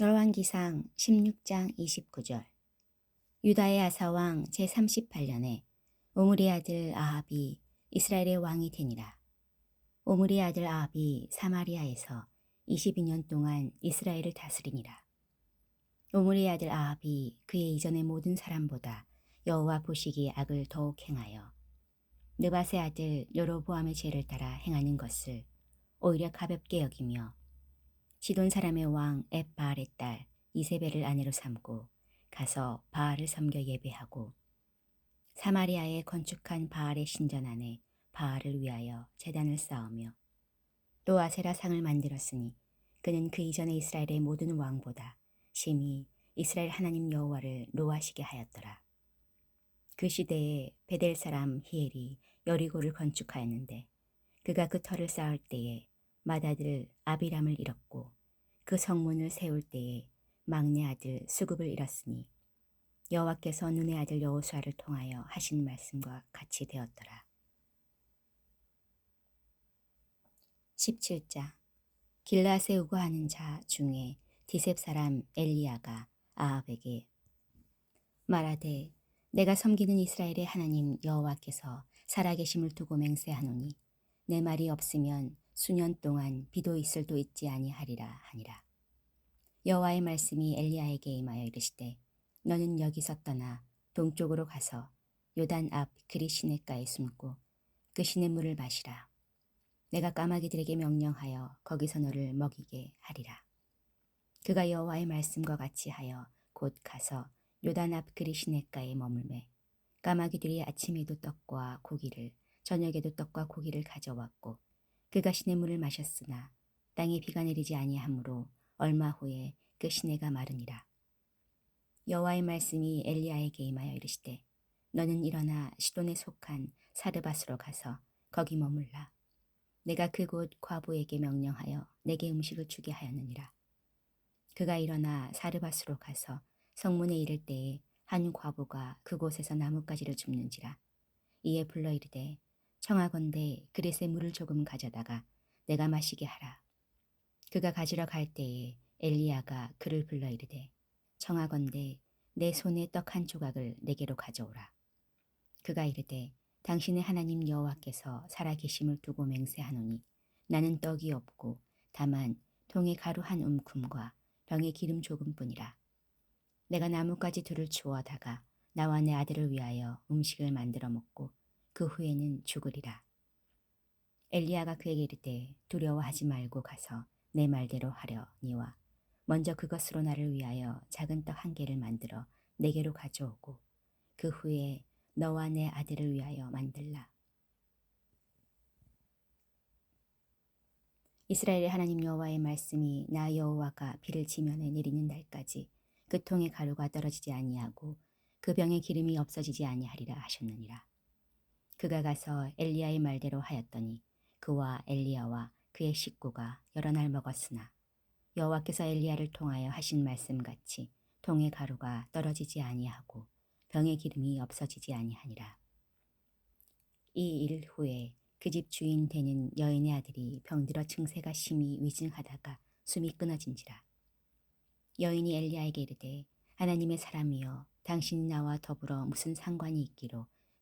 열왕기상 16장 29절 유다의 아사왕 제38년에 오므리 아들 아합이 이스라엘의 왕이 되니라. 오므리 아들 아합이 사마리아에서 22년 동안 이스라엘을 다스리니라. 오므리 아들 아합이 그의 이전의 모든 사람보다 여호와 보시기에 악을 더욱 행하여 느바세 아들 여로보암의 죄를 따라 행하는 것을 오히려 가볍게 여기며 지돈 사람의 왕 엣바알의 딸 이세벨을 아내로 삼고 가서 바알을 섬겨 예배하고 사마리아에 건축한 바알의 신전 안에 바알을 위하여 재단을 쌓으며 또 아세라 상을 만들었으니 그는 그 이전의 이스라엘의 모든 왕보다 심히 이스라엘 하나님 여호와를 노하시게 하였더라. 그 시대에 베델 사람 히엘이 여리고를 건축하였는데 그가 그 터를 쌓을 때에 맏아들 아비람을 잃었고 그 성문을 세울 때에 막내 아들 수급을 잃었으니 여호와께서 눈의 아들 여호수아를 통하여 하신 말씀과 같이 되었더라. 17자 길라세 우거하는 자 중에 디셉 사람 엘리야가 아합에게 말하되 내가 섬기는 이스라엘의 하나님 여호와께서 살아계심을 두고 맹세하노니 내 말이 없으면 수년 동안 비도 있을도 있지 아니하리라 하니라. 여호와의 말씀이 엘리야에게 임하여 이르시되 너는 여기서 떠나 동쪽으로 가서 요단 앞 그리 시냇가에 숨고 그 시냇물을 마시라. 내가 까마귀들에게 명령하여 거기서 너를 먹이게 하리라. 그가 여호와의 말씀과 같이 하여 곧 가서 요단 앞 그리 시냇가에 머물매 까마귀들이 아침에도 떡과 고기를 저녁에도 떡과 고기를 가져왔고 그가 시냇물을 마셨으나 땅에 비가 내리지 아니하므로 얼마 후에 그 시내가 마르니라. 여호와의 말씀이 엘리야에게 임하여 이르시되 너는 일어나 시돈에 속한 사르밧으로 가서 거기 머물라. 내가 그곳 과부에게 명령하여 내게 음식을 주게 하였느니라. 그가 일어나 사르밧으로 가서 성문에 이를 때에 한 과부가 그곳에서 나뭇가지를 줍는지라. 이에 불러 이르되 청하건대 그릇에 물을 조금 가져다가 내가 마시게 하라. 그가 가지러 갈 때에 엘리야가 그를 불러 이르되 청하건대 내 손에 떡 한 조각을 내게로 가져오라. 그가 이르되 당신의 하나님 여호와께서 살아계심을 두고 맹세하노니 나는 떡이 없고 다만 통에 가루 한 움큼과 병에 기름 조금뿐이라. 내가 나뭇가지 둘을 주워다가 나와 내 아들을 위하여 음식을 만들어 먹고 그 후에는 죽으리라. 엘리야가 그에게 이르되 두려워하지 말고 가서 내 말대로 하려니와 먼저 그것으로 나를 위하여 작은 떡 한 개를 만들어 내게로 가져오고 그 후에 너와 내 아들을 위하여 만들라. 이스라엘의 하나님 여호와의 말씀이 나 여호와가 비를 지면에 내리는 날까지 그 통의 가루가 떨어지지 아니하고 그 병의 기름이 없어지지 아니하리라 하셨느니라. 그가 가서 엘리야의 말대로 하였더니 그와 엘리야와 그의 식구가 여러 날 먹었으나 여호와께서 엘리야를 통하여 하신 말씀 같이 통의 가루가 떨어지지 아니하고 병의 기름이 없어지지 아니하니라. 이 일 후에 그 집 주인 되는 여인의 아들이 병들어 증세가 심히 위증하다가 숨이 끊어진지라. 여인이 엘리야에게 이르되 하나님의 사람이여 당신이 나와 더불어 무슨 상관이 있기로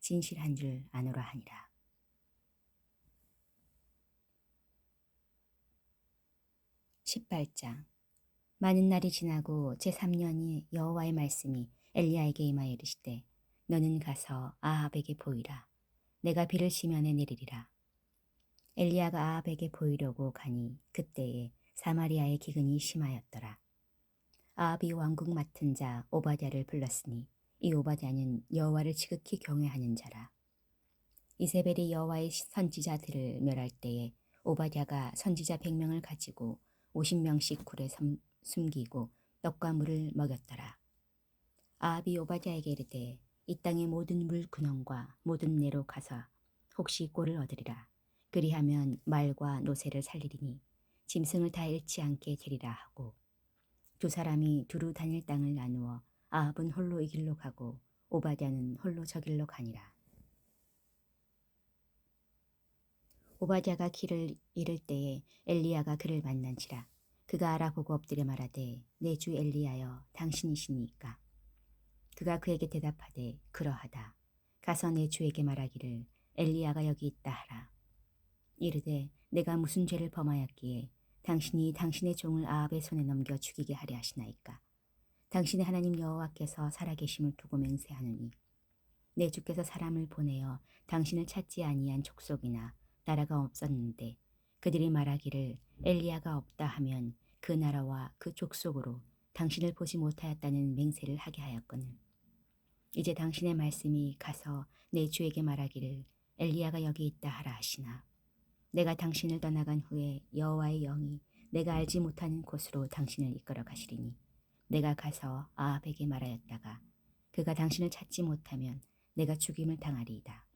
진실한 줄 아노라 하니라. 18장. 많은 날이 지나고 제3년이 여호와의 말씀이 엘리야에게 임하여 이르시되 너는 가서 아합에게 보이라. 내가 비를 시면에 내리리라. 엘리야가 아합에게 보이려고 가니 그때에 사마리아의 기근이 심하였더라. 아합이 왕국 맡은 자 오바댜를 불렀으니 이 오바댜는 여호와를 지극히 경외하는 자라 이세벨이 여호와의 선지자들을 멸할 때에 오바댜가 선지자 100명을 가지고 50명씩 굴에 섬- 숨기고 떡과 물을 먹였더라. 아합이 오바댜에게 이르되 이 땅의 모든 물 근원과 모든 내로 가서 혹시 꼴을 얻으리라. 그리하면 말과 노새를 살리리니 짐승을 다 잃지 않게 되리라 하고 두 사람이 두루 다닐 땅을 나누어 아합은 홀로 이 길로 가고 오바댜는 홀로 저 길로 가니라. 오바댜가 길을 잃을 때에 엘리야가 그를 만난지라. 그가 알아보고 엎드려 말하되 내 주 엘리야여 당신이시니까. 그가 그에게 대답하되 그러하다. 가서 내 주에게 말하기를 엘리야가 여기 있다 하라. 이르되 내가 무슨 죄를 범하였기에 당신이 당신의 종을 아합의 손에 넘겨 죽이게 하려 하시나이까 당신의 하나님 여호와께서 살아계심을 두고 맹세하노니 내 주께서 사람을 보내어 당신을 찾지 아니한 족속이나 나라가 없었는데 그들이 말하기를 엘리야가 없다 하면 그 나라와 그 족속으로 당신을 보지 못하였다는 맹세를 하게 하였거늘. 이제 당신의 말씀이 가서 내 주에게 말하기를 엘리야가 여기 있다 하라 하시나 내가 당신을 떠나간 후에 여호와의 영이 내가 알지 못하는 곳으로 당신을 이끌어 가시리니 내가 가서 아합에게 말하였다가 그가 당신을 찾지 못하면 내가 죽임을 당하리이다.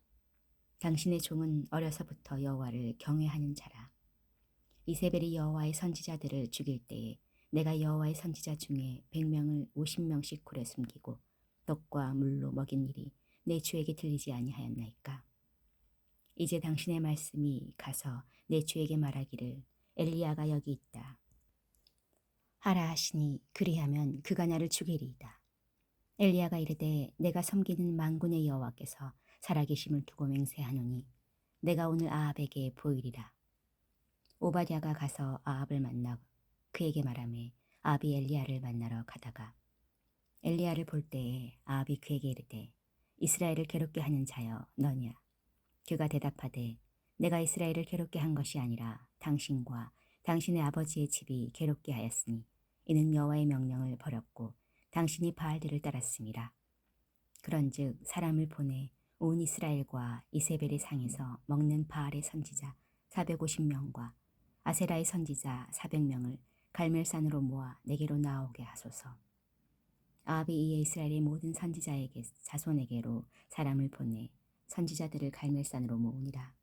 당신의 종은 어려서부터 여호와를 경외하는 자라. 이세벨이 여호와의 선지자들을 죽일 때에 내가 여호와의 선지자 중에 백명을 오십 명씩 굴에 숨기고 떡과 물로 먹인 일이 내 주에게 들리지 아니하였나이까. 이제 당신의 말씀이 가서 내 주에게 말하기를 엘리야가 여기 있다. 하라 하시니 그리하면 그가 나를 죽이리이다. 엘리야가 이르되 내가 섬기는 만군의 여호와께서 살아계심을 두고 맹세하노니 내가 오늘 아합에게 보이리라. 오바댜가 가서 아합을 만나 그에게 말하매 아합이 엘리야를 만나러 가다가 엘리야를 볼 때에 아합이 그에게 이르되 이스라엘을 괴롭게 하는 자여 너냐 그가 대답하되 내가 이스라엘을 괴롭게 한 것이 아니라 당신과 당신의 아버지의 집이 괴롭게 하였으니 이는 여호와의 명령을 버렸고 당신이 바알들을 따랐습니다. 그런즉 사람을 보내 온 이스라엘과 이세벨의 상에서 먹는 바알의 선지자 450명과 아세라의 선지자 400명을 갈멜산으로 모아 내게로 나오게 하소서. 아합이 이에 이스라엘의 모든 선지자에게 자손에게로 사람을 보내 선지자들을 갈멜산으로 모으니라.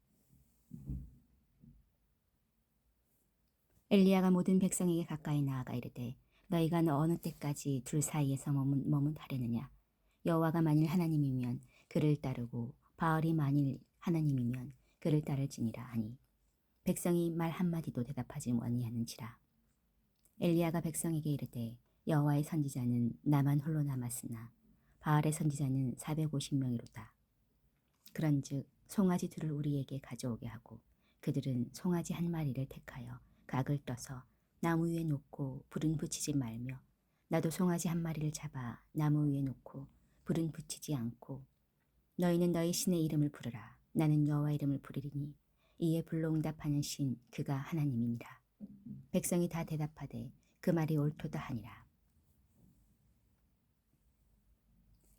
엘리야가 모든 백성에게 가까이 나아가 이르되 너희가 어느 때까지 둘 사이에서 머문, 머문하려느냐? 여호와가 만일 하나님이면 그를 따르고 바알이 만일 하나님이면 그를 따를지니라 하니. 백성이 말 한마디도 대답하지 아니하는지라. 엘리야가 백성에게 이르되 여호와의 선지자는 나만 홀로 남았으나 바알의 선지자는 450명이로다. 그런즉 송아지 둘을 우리에게 가져오게 하고 그들은 송아지 한 마리를 택하여 각을 떠서 나무 위에 놓고 불은 붙이지 말며 나도 송아지 한 마리를 잡아 나무 위에 놓고 불은 붙이지 않고 너희는 너희 신의 이름을 부르라. 나는 여호와 이름을 부르리니 이에 불로 응답하는 신 그가 하나님이니라. 백성이 다 대답하되 그 말이 옳도다 하니라.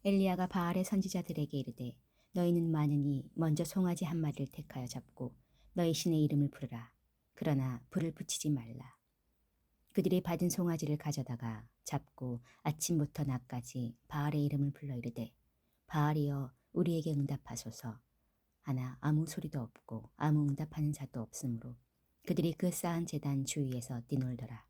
엘리야가 바알의 선지자들에게 이르되 너희는 많으니 먼저 송아지 한 마리를 택하여 잡고 너희 신의 이름을 부르라 그러나 불을 붙이지 말라. 그들이 받은 송아지를 가져다가 잡고 아침부터 낮까지 바알의 이름을 불러 이르되 바알이여 우리에게 응답하소서. 하나 아무 소리도 없고 아무 응답하는 자도 없으므로 그들이 그 쌓은 재단 주위에서 뛰놀더라.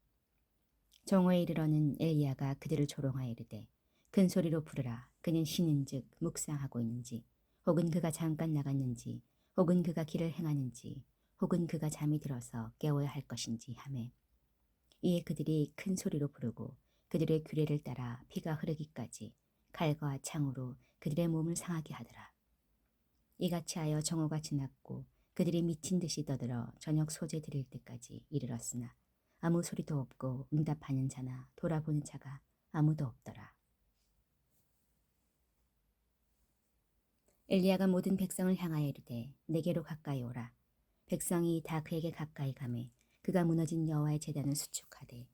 정오에 이르러는 엘리야가 그들을 조롱하여 이르되 큰 소리로 부르라. 그는 쉬는즉 묵상하고 있는지 혹은 그가 잠깐 나갔는지 혹은 그가 길을 행하는지 혹은 그가 잠이 들어서 깨워야 할 것인지 하매 이에 그들이 큰 소리로 부르고 그들의 규례를 따라 피가 흐르기까지 칼과 창으로 그들의 몸을 상하게 하더라. 이같이 하여 정오가 지났고 그들이 미친 듯이 떠들어 저녁 소재 드릴 때까지 이르렀으나 아무 소리도 없고 응답하는 자나 돌아보는 자가 아무도 없더라. 엘리야가 모든 백성을 향하여 이르되 내게로 가까이 오라. 백성이 다 그에게 가까이 가매 그가 무너진 여호와의 제단을 수축하되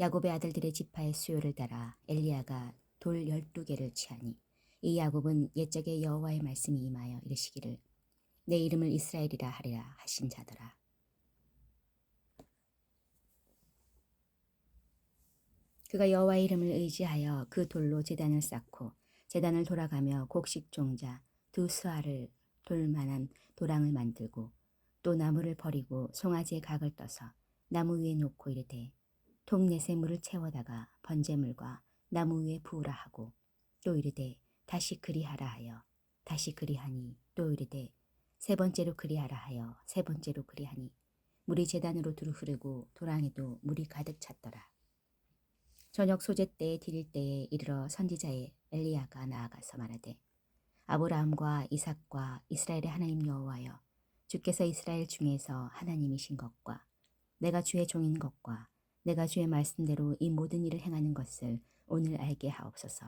야곱의 아들들의 지파의 수요를 따라 엘리야가 돌 열두 개를 취하니 이 야곱은 옛적에 여호와의 말씀이 임하여 이르시기를 내 이름을 이스라엘이라 하리라 하신 자더라. 그가 여호와의 이름을 의지하여 그 돌로 제단을 쌓고 제단을 돌아가며 곡식 종자 두 수알을 돌만한 도랑을 만들고 또 나무를 버리고 송아지의 각을 떠서 나무 위에 놓고 이르되 통넷에 물을 채워다가 번제물과 나무 위에 부으라 하고 또 이르되 다시 그리하라 하여 다시 그리하니 또 이르되 세 번째로 그리하라 하여 세 번째로 그리하니 물이 재단으로 두루 흐르고 도랑에도 물이 가득 찼더라. 저녁 소재 때에 디릴 때에 이르러 선지자의 엘리야가 나아가서 말하되 아브라함과 이삭과 이스라엘의 하나님 여호와여 주께서 이스라엘 중에서 하나님이신 것과 내가 주의 종인 것과 내가 주의 말씀대로 이 모든 일을 행하는 것을 오늘 알게 하옵소서.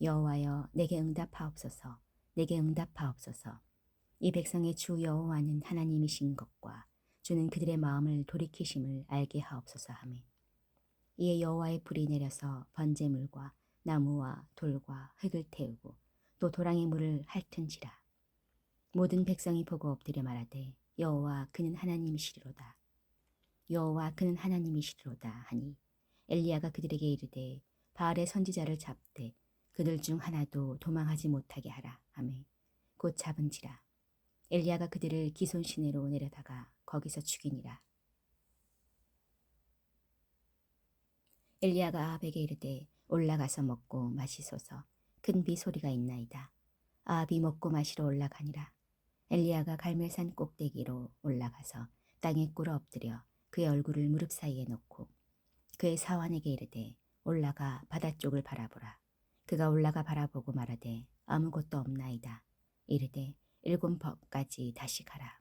여호와여 내게 응답하옵소서. 내게 응답하옵소서. 이 백성의 주 여호와는 하나님이신 것과 주는 그들의 마음을 돌이키심을 알게 하옵소서 하매 이에 여호와의 불이 내려서 번제물과 나무와 돌과 흙을 태우고 또 도랑의 물을 핥은지라 모든 백성이 보고 엎드려 말하되 여호와 그는 하나님이시리로다. 여호와 그는 하나님이시리로다 하니 엘리야가 그들에게 이르되 바알의 선지자를 잡되 그들 중 하나도 도망하지 못하게 하라. 하매 곧 잡은지라. 엘리야가 그들을 기손 시내로 내려다가 거기서 죽이니라. 엘리야가 아합에게 이르되 올라가서 먹고 마시소서. 큰 비 소리가 있나이다. 아합이 먹고 마시러 올라가니라. 엘리야가 갈멜산 꼭대기로 올라가서 땅에 꿇어 엎드려 그의 얼굴을 무릎 사이에 놓고 그의 사환에게 이르되 올라가 바다 쪽을 바라보라. 그가 올라가 바라보고 말하되 아무것도 없나이다. 이르되 일곱 번까지 다시 가라.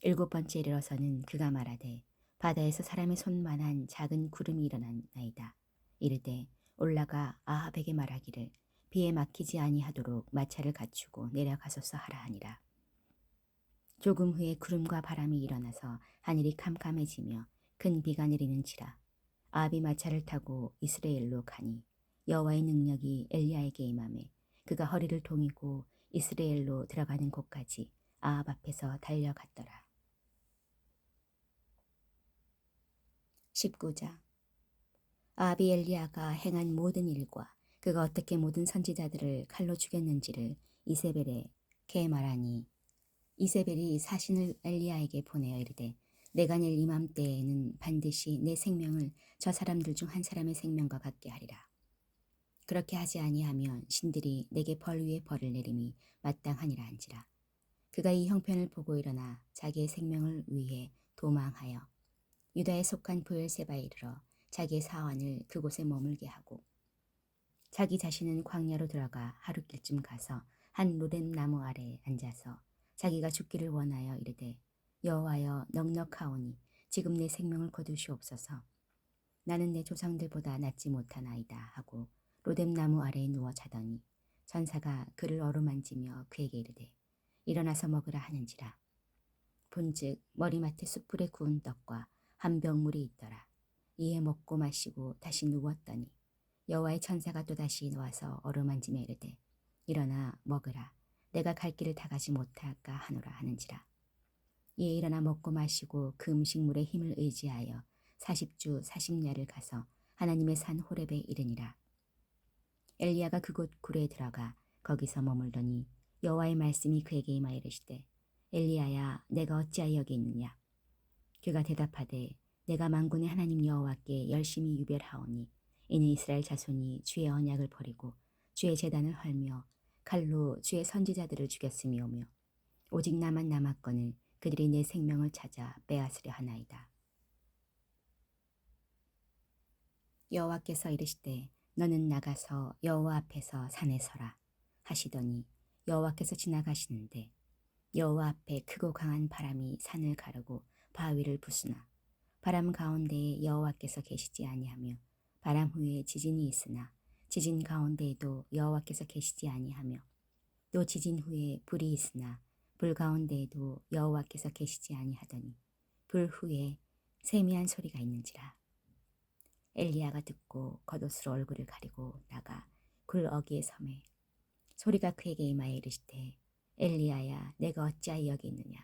일곱 번째 이르러서는 그가 말하되 바다에서 사람의 손만한 작은 구름이 일어났나이다. 이르되 올라가 아합에게 말하기를 비에 막히지 아니하도록 마차를 갖추고 내려가소서 하라 하니라. 조금 후에 구름과 바람이 일어나서 하늘이 캄캄해지며 큰 비가 내리는지라 아합이 마차를 타고 이스라엘로 가니 여호와의 능력이 엘리야에게 임함에 그가 허리를 동이고 이스라엘로 들어가는 곳까지 아합 앞에서 달려갔더라. 19장 아비 엘리야가 행한 모든 일과 그가 어떻게 모든 선지자들을 칼로 죽였는지를 이세벨에게 말하니 이세벨이 사신을 엘리야에게 보내어 이르되 내가 내일 이맘때에는 반드시 내 생명을 저 사람들 중 한 사람의 생명과 같게 하리라. 그렇게 하지 아니하면 신들이 내게 벌 위에 벌을 내림이 마땅하니라 한지라. 그가 이 형편을 보고 일어나 자기의 생명을 위해 도망하여 유다에 속한 부엘세바에 이르러 자기의 사환을 그곳에 머물게 하고 자기 자신은 광야로 들어가 하루 길쯤 가서 한 로뎀 나무 아래에 앉아서 자기가 죽기를 원하여 이르되 여호와여 넉넉하오니 지금 내 생명을 거두시옵소서 나는 내 조상들보다 낫지 못하나이다 하고 로뎀 나무 아래에 누워 자더니 전사가 그를 어루만지며 그에게 이르되 일어나서 먹으라 하는지라 본즉 머리맡에 숯불에 구운 떡과 한 병물이 있더라. 이에 먹고 마시고 다시 누웠더니 여호와의 천사가 또다시 와서 어루만지며 이르되 일어나 먹으라. 내가 갈 길을 다 가지 못할까 하노라 하는지라. 이에 일어나 먹고 마시고 그 음식물의 힘을 의지하여 40주 40야를 가서 하나님의 산 호렙에 이르니라. 엘리야가 그곳 굴에 들어가 거기서 머물더니 여호와의 말씀이 그에게 임하여 이르시되 엘리야야 내가 어찌하여 여기 있느냐 그가 대답하되 내가 만군의 하나님 여호와께 열심히 유별하오니 이는 이스라엘 자손이 주의 언약을 버리고 주의 재단을 헐며 칼로 주의 선지자들을 죽였음이 오며 오직 나만 남았거늘 그들이 내 생명을 찾아 빼앗으려 하나이다. 여호와께서 이르시되 너는 나가서 여호와 앞에서 산에 서라 하시더니 여호와께서 지나가시는데 여호와 앞에 크고 강한 바람이 산을 가르고 바위를 부수나 바람 가운데에 여호와께서 계시지 아니하며 바람 후에 지진이 있으나 지진 가운데에도 여호와께서 계시지 아니하며 또 지진 후에 불이 있으나 불 가운데에도 여호와께서 계시지 아니하더니 불 후에 세미한 소리가 있는지라. 엘리야가 듣고 겉옷으로 얼굴을 가리고 나가 굴 어기에 섬에 소리가 그에게 임하여 이르시되 엘리야야 내가 어찌하여 여기 있느냐?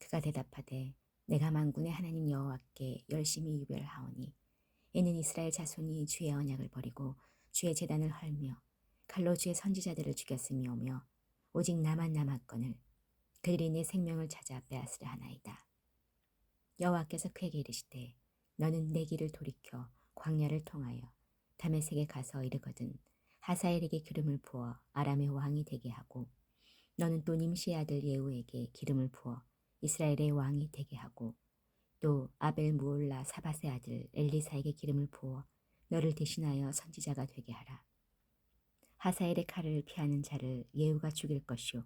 그가 대답하되 내가 만군의 하나님 여호와께 열심히 유별하오니 이는 이스라엘 자손이 주의 언약을 버리고 주의 재단을 헐며 칼로 주의 선지자들을 죽였음이 오며 오직 나만 남았거늘 그들이 내 생명을 찾아 빼앗으려 하나이다. 여호와께서 그에게 이르시되 너는 내 길을 돌이켜 광야를 통하여 다메섹에 가서 이르거든 하사엘에게 기름을 부어 아람의 왕이 되게 하고 너는 또 님시의 아들 예후에게 기름을 부어 이스라엘의 왕이 되게 하고 또 아벨 무올라 사바세 아들 엘리사에게 기름을 부어 너를 대신하여 선지자가 되게 하라. 하사엘의 칼을 피하는 자를 예후가 죽일 것이요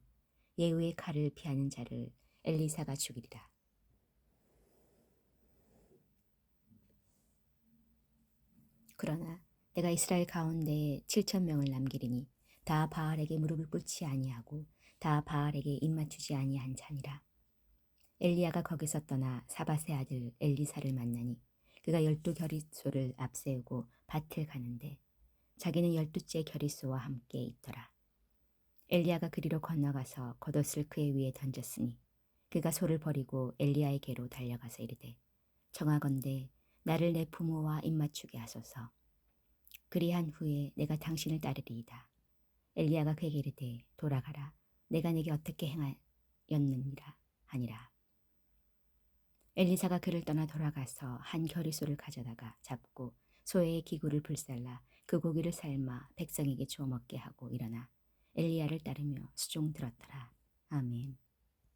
예후의 칼을 피하는 자를 엘리사가 죽이리라. 그러나 내가 이스라엘 가운데에 7천 명을 남기리니 다 바알에게 무릎을 꿇지 아니하고 다 바알에게 입맞추지 아니한 자니라. 엘리야가 거기서 떠나 사바세 아들 엘리사를 만나니 그가 열두 결의소를 앞세우고 밭을 가는데 자기는 열두째 결의소와 함께 있더라. 엘리야가 그리로 건너가서 겉옷을 그의 위에 던졌으니 그가 소를 버리고 엘리야에게로 달려가서 이르되 정하건대 나를 내 부모와 입맞추게 하소서. 그리한 후에 내가 당신을 따르리이다. 엘리야가 그에게 이르되 돌아가라. 내가 내게 어떻게 행하였느니라 하니라. 엘리사가 그를 떠나 돌아가서 한 결의소를 가져다가 잡고 소의 기구를 불살라 그 고기를 삶아 백성에게 주어 먹게 하고 일어나 엘리야를 따르며 수종 들었더라. 아멘.